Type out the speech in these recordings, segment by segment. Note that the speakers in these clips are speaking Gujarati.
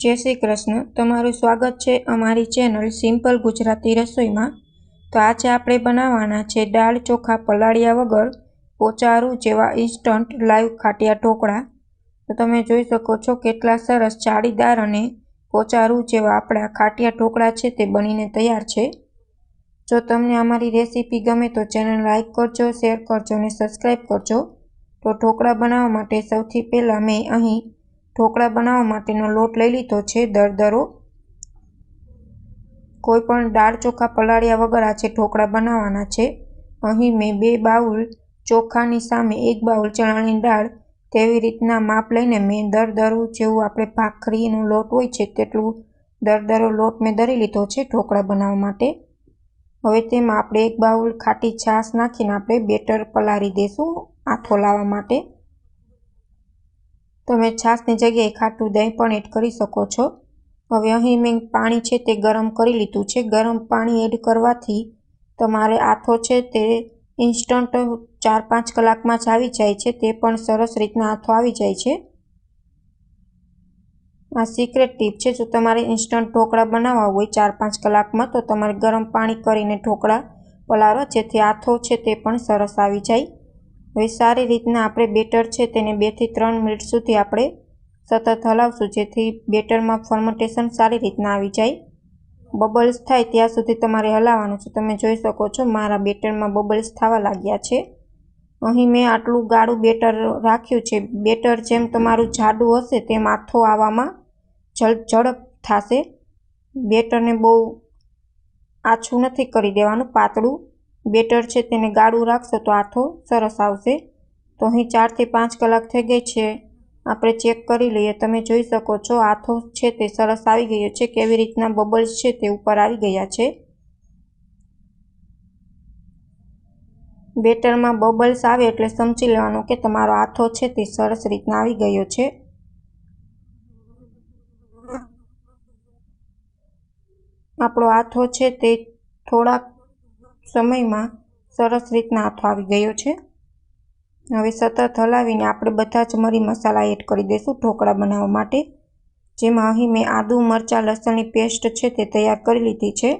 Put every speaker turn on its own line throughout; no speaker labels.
જય શ્રી કૃષ્ણ. તમારું સ્વાગત છે અમારી ચેનલ સિમ્પલ ગુજરાતી રસોઈમાં. તો આજે આપણે બનાવવાના છે દાળ ચોખા પલાળ્યા વગર પોચારું જેવા ઇન્સ્ટન્ટ લાઈવ ખાટિયા ઢોકળા. તો તમે જોઈ શકો છો કેટલા સરસ જાળીદાર અને પોચારું જેવા આપણા ખાટિયા ઢોકળા છે તે બનીને તૈયાર છે. જો તમને અમારી રેસીપી ગમે તો ચેનલ લાઈક કરજો, શેર કરજો અને સબસ્ક્રાઈબ કરજો. તો ઢોકળા બનાવવા માટે સૌથી પહેલાં મેં અહીં ઢોકળા બનાવવા માટેનો લોટ લઈ લીધો છે. દરદરો કોઈ પણ દાળ ચોખા પલાળ્યા વગર આ છે ઢોકળા બનાવવાના છે. અહીં મેં બે બાઉલ ચોખાની સામે એક બાઉલ ચણાની દાળ તેવી રીતના માપ લઈને મેં દરદરું જેવું આપણે ભાખરીનો લોટ હોય છે તેટલું દરદરો લોટ મેં દરી લીધો છે ઢોકળા બનાવવા માટે. હવે તેમાં આપણે એક બાઉલ ખાટી છાશ નાખીને આપણે બેટર પલાળી દઈશું આથો લાવવા માટે. તમે છાશની જગ્યાએ ખાટું દહીં પણ એડ કરી શકો છો. હવે અહીં મેં પાણી છે તે ગરમ કરી લીધું છે. ગરમ પાણી એડ કરવાથી તમારે આથો છે તે ઇન્સ્ટન્ટ ચાર પાંચ કલાકમાં જ આવી જાય છે. તે પણ સરસ રીતના આથો આવી જાય છે. આ સિક્રેટ ટીપ છે. જો તમારે ઇન્સ્ટન્ટ ઢોકળા બનાવવા હોય ચાર પાંચ કલાકમાં તો તમારે ગરમ પાણી કરીને ઢોકળા પલાળો જેથી આથો છે તે પણ સરસ આવી જાય. હવે સારી રીતના આપણે બેટર છે તેને બેથી ત્રણ મિનિટ સુધી આપણે સતત હલાવશું, જેથી બેટરમાં ફર્મેન્ટેશન સારી રીતના આવી જાય. બબલ્સ થાય ત્યાં સુધી તમારે હલાવવાનું છે. તમે જોઈ શકો છો મારા બેટરમાં બબલ્સ થવા લાગ્યા છે. અહીં મેં આટલું ગાળું બેટર રાખ્યું છે. બેટર જેમ તમારું જાડું હશે તેમ આથો આવવામાં ઝડપ થશે. બેટરને બહુ આછું નથી કરી દેવાનું, પાતળું બેટર છે તેને ગાળું રાખશો તો આથો સરસ આવશે. તો અહીં ચારથી પાંચ કલાક થઈ ગઈ છે. આપણે ચેક કરી લઈએ. તમે જોઈ શકો છો આથો છે તે સરસ આવી ગયો છે. કેવી રીતના બબલ્સ છે તે ઉપર આવી ગયા છે. બેટરમાં બબલ્સ આવે એટલે સમજી લેવાનું કે તમારો આથો છે તે સરસ રીતના આવી ગયો છે. આપણો આથો છે તે થોડાક સમયમાં સરસ રીતના આથો આવી ગયો છે. હવે સતત હલાવીને આપણે બધા જ મરી મસાલા એડ કરી દઈશું ઢોકળા બનાવવા માટે. જેમાં અહીં મેં આદુ, મરચાં, લસણની પેસ્ટ છે તે તૈયાર કરી લીધી છે.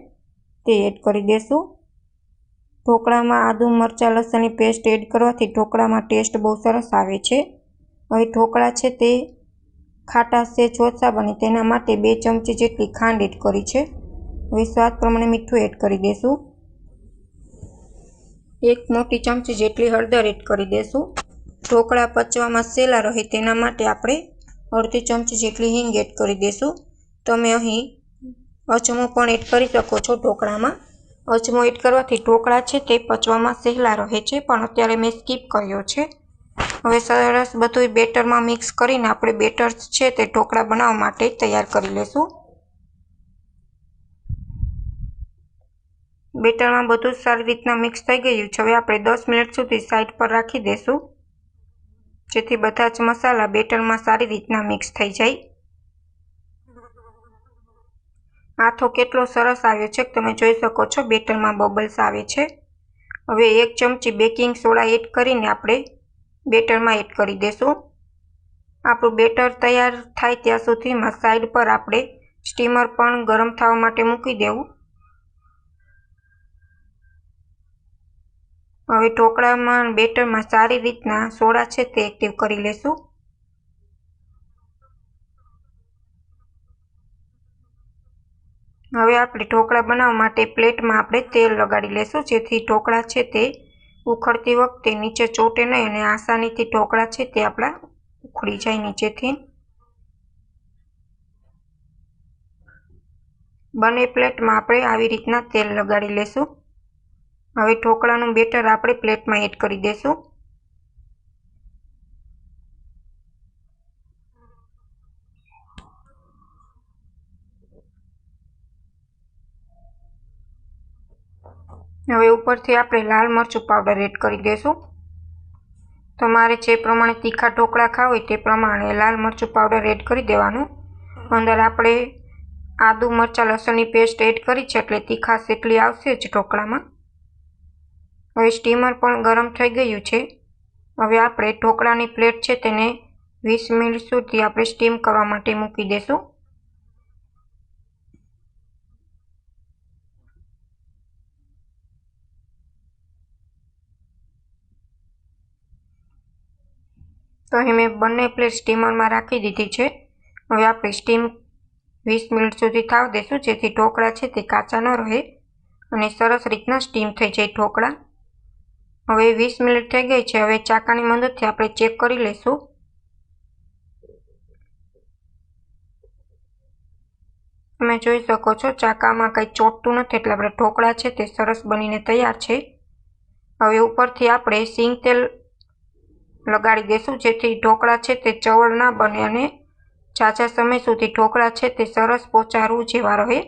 તે એડ કરી દઈશું. ઢોકળામાં આદુ, મરચાં, લસણની પેસ્ટ એડ કરવાથી ઢોકળામાં ટેસ્ટ બહુ સરસ આવે છે. હવે ઢોકળા છે તે ખાટા સેજ ઓછા બને તેના માટે બે ચમચી જેટલી ખાંડ એડ કરી છે. હવે સ્વાદ પ્રમાણે મીઠું એડ કરી દઈશું. એક મોટી ચમચી જેટલી હળદર એડ કરી દઈશું ઢોકળા પચવામાં સહેલા રહે તેના માટે આપણે અડધી ચમચી જેટલી હિંગ એડ કરી દઈશું તમે અહીં અજમો પણ એડ કરી શકો છો ઢોકળામાં. અજમો એડ કરવાથી ઢોકળા છે તે પચવામાં સહેલા રહે છે, પણ અત્યારે મેં સ્કીપ કર્યો છે. હવે સરસ બધું બેટરમાં મિક્સ કરીને આપણે બેટર છે તે ઢોકળા બનાવવા માટે તૈયાર કરી લઈશું બેટરમાં બધું જ સારી રીતના મિક્સ થઈ ગયું છે. હવે આપણે દસ મિનિટ સુધી સાઈડ પર રાખી દઈશું જેથી બધા જ મસાલા બેટરમાં સારી રીતના મિક્સ થઈ જાય. આથો કેટલો સરસ આવ્યો છે તમે જોઈ શકો છો, બેટરમાં બબલ્સ આવે છે. હવે એક ચમચી બેકિંગ સોડા એડ કરીને આપણે બેટરમાં એડ કરી દઈશું આપણું બેટર તૈયાર થાય ત્યાં સુધીમાં સાઈડ પર આપણે સ્ટીમર પણ ગરમ થવા માટે મૂકી દેવું. હવે ઢોકળામાં બેટરમાં સારી રીતના સોડા છે તે એક્ટિવ કરી લેશું. હવે આપણે ઢોકળા બનાવવા માટે પ્લેટમાં આપણે તેલ લગાડી લેશું, જેથી ઢોકળા છે તે ઉખડતી વખતે નીચે ચોટે નહીં અને આસાનીથી ઢોકળા છે તે આપણા ઉખડી જાય નીચેથી. બંને પ્લેટમાં આપણે આવી રીતના તેલ લગાડી લેશું. હવે ઢોકળાનું બેટર આપણે પ્લેટમાં એડ કરી દઈશું હવે ઉપરથી આપણે લાલ મરચું પાવડર એડ કરી દઈશું તમારે જે પ્રમાણે તીખા ઢોકળા ખાવા હોય તે પ્રમાણે લાલ મરચું પાવડર એડ કરી દેવાનું. અંદર આપણે આદુ મરચાં લસણની પેસ્ટ એડ કરી છે એટલે તીખાશ એટલી આવશે જ ઢોકળામાં. હવે સ્ટીમર પણ ગરમ થઈ ગયું છે. હવે આપણે ઢોકળાની પ્લેટ છે તેને વીસ મિનિટ સુધી આપણે સ્ટીમ કરવા માટે મૂકી દઈશું તો અહીં મેં બંને પ્લેટ સ્ટીમરમાં રાખી દીધી છે. હવે આપણે સ્ટીમ વીસ મિનિટ સુધી થાવ દેશું જેથી ઢોકળા છે તે કાચા ન રહે અને સરસ રીતના સ્ટીમ થઈ જાય ઢોકળા. હવે વીસ મિનિટ થઈ ગઈ છે. હવે ચાકાની મદદથી આપણે ચેક કરી લઈશું. તમે જોઈ શકો છો, ચાકામાં કંઈ ચોટતું નથી એટલે આપણે ઢોકળા છે તે સરસ બનીને તૈયાર છે. હવે ઉપરથી આપણે સિંગ તેલ લગાડી દઈશું, જેથી ઢોકળા છે તે ચવળ ના બને અને ઝાઝા સમય સુધી ઢોકળા છે તે સરસ પોચારું જેવા રહે.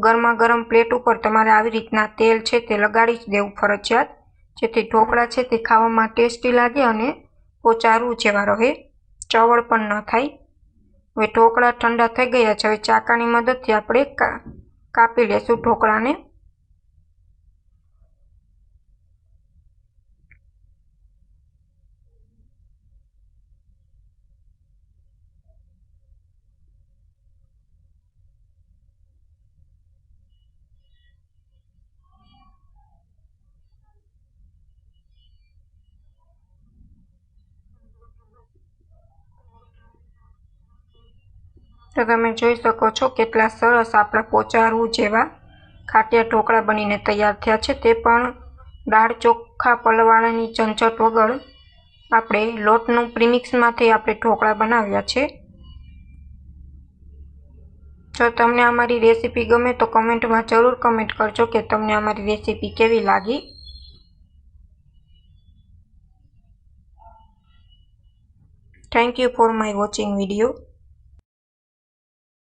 ગરમા ગરમ પ્લેટ ઉપર તમારે આવી રીતના તેલ છે તે લગાડી જ દેવું ફરજિયાત. જેથી ઢોકળા છે તે ખાવામાં ટેસ્ટી લાગે અને પોચારું જેવા રહે. ચવળ પણ ન થાય. હવે ઢોકળા ઠંડા થઈ ગયા છે. હવે ચાકાની મદદથી આપણે કાપી લેશું ઢોકળાને. તો તમે જોઈ શકો છો કેટલા સરસ આપણા પોચારું જેવા ખાટિયા ઢોકળા બનીને તૈયાર થયા છે. તે પણ દાળ ચોખ્ખા પલવાળાની ઝંઝટ વગર આપણે લોટનું પ્રીમિક્સમાંથી આપણે ઢોકળા બનાવ્યા છે. જો તમને અમારી રેસીપી ગમે તો કમેન્ટમાં જરૂર કમેન્ટ કરજો કે તમને અમારી રેસીપી કેવી લાગી. Thank you for my watching video